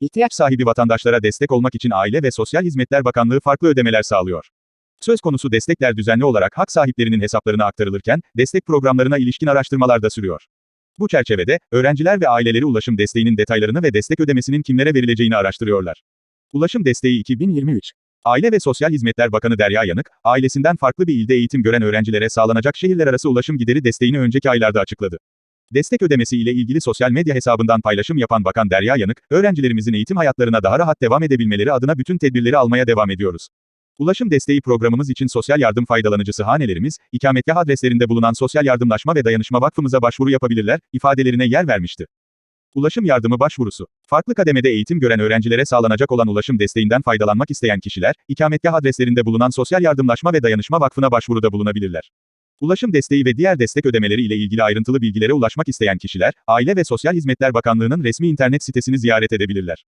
İhtiyaç sahibi vatandaşlara destek olmak için Aile ve Sosyal Hizmetler Bakanlığı farklı ödemeler sağlıyor. Söz konusu destekler düzenli olarak hak sahiplerinin hesaplarına aktarılırken, destek programlarına ilişkin araştırmalar da sürüyor. Bu çerçevede, öğrenciler ve aileleri ulaşım desteğinin detaylarını ve destek ödemesinin kimlere verileceğini araştırıyorlar. Ulaşım Desteği 2023 Aile ve Sosyal Hizmetler Bakanı Derya Yanık, ailesinden farklı bir ilde eğitim gören öğrencilere sağlanacak şehirler arası ulaşım gideri desteğini önceki aylarda açıkladı. Destek ödemesi ile ilgili sosyal medya hesabından paylaşım yapan Bakan Derya Yanık, öğrencilerimizin eğitim hayatlarına daha rahat devam edebilmeleri adına bütün tedbirleri almaya devam ediyoruz. Ulaşım desteği programımız için sosyal yardım faydalanıcısı hanelerimiz, ikametgah adreslerinde bulunan Sosyal Yardımlaşma ve Dayanışma Vakfımıza başvuru yapabilirler, ifadelerine yer vermişti. Ulaşım yardımı başvurusu. Farklı kademede eğitim gören öğrencilere sağlanacak olan ulaşım desteğinden faydalanmak isteyen kişiler, ikametgah adreslerinde bulunan Sosyal Yardımlaşma ve Dayanışma Vakfı'na başvuruda bulunabilirler. Ulaşım desteği ve diğer destek ödemeleri ile ilgili ayrıntılı bilgilere ulaşmak isteyen kişiler, Aile ve Sosyal Hizmetler Bakanlığı'nın resmi internet sitesini ziyaret edebilirler.